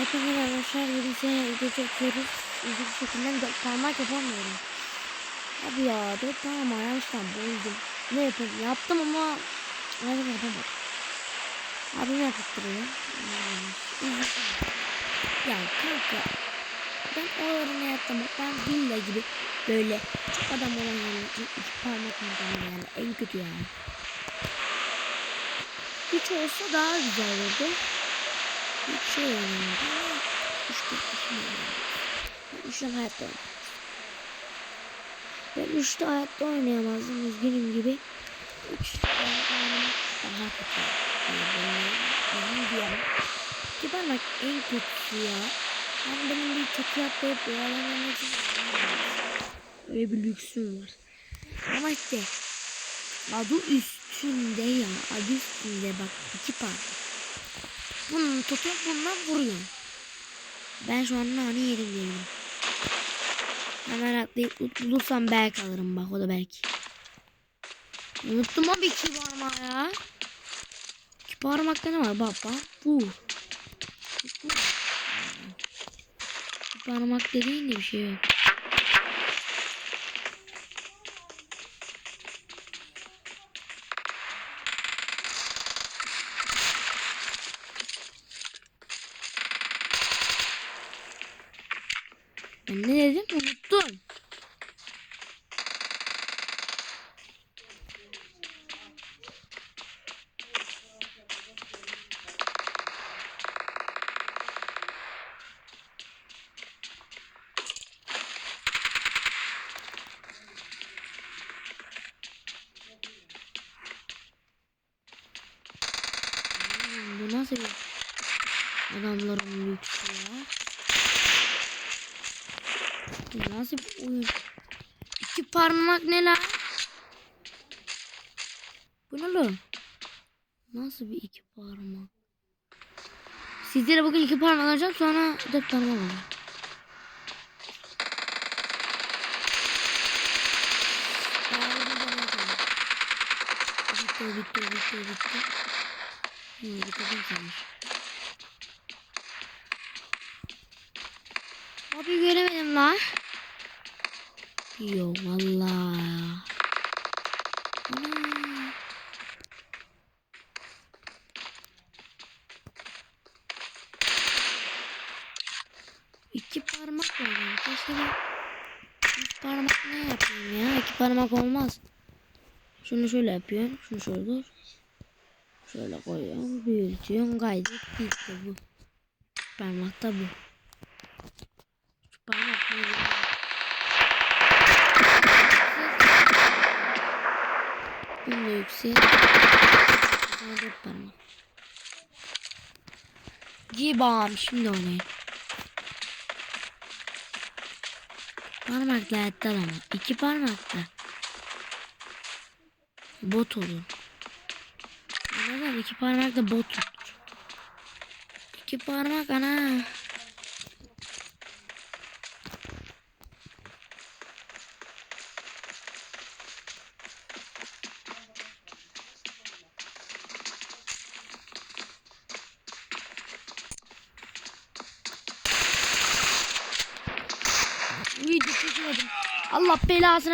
Hepinize arkadaşlar sene video çekiyoruz. İlginç şekilde dört parmak yapamıyorum. Abi ya dört parmak yanlıştan bozdum. Ne yapayım? Yaptım ama ayrı yapamadım. Abim yaptırıyor. Ya kanka ben o öğrene yaptım. Ben villa gibi böyle çok adam olan yani iki parmak adam yani en kötü yani. Üç olsa daha güzel olurdu. Üç şey ama işte işim oynamadı. Üçten hayatta oynamadım. Ben üçte hayatta oynayamazdım üzgünüm gibi. Üç oynamak daha kötü. Yani diyelim. Ki parmak en kötüsü ya. Ben benim bir çatı atlayıp oyalamam için öyle bir lüksüm var. Ama işte adı üstünde ya. Adı üstünde bak iki parmak. Bunu tutup bundan vuruyorum. Ben şu an nane yerim diyorum. Hemen atlayıp bulursam belki alırım bak o da belki. Unuttum abi iki parmağı ya. İki parmakta ne var baba? Bu. İki parmak dediğin de bir şey yok. Ne dedim unuttum. Bu nasıl bir adamların lüksü ya? Nasıl bir oyun? İki parmak ne lan? Bu ne lan? Nasıl bir iki parmak? Sizlere bugün iki parmak alacağım sonra dört parmak alacağım. Bitti bitti bitti bitti. Hmm, bitirdim sanmış. Abi göremedim lan. Yo valla. İki parmak var. Keşke ben parmak ne yapayım ya? İki parmak olmaz. Şunu şöyle yapıyorsun. Şunu şöyle dur. Şöyle koyuyorsun. Büyütüyorsun. Gayet işte bu. Parmak da bu. Şu parmak ne? Bunu yüksek. Dört parmak. Cibam şimdi oynayın. Parmakla hayatta ama. iki parmakla. Bot olur. Anladın iki parmakla bot olur. İki parmak ana. Video çekemedim. Allah belasını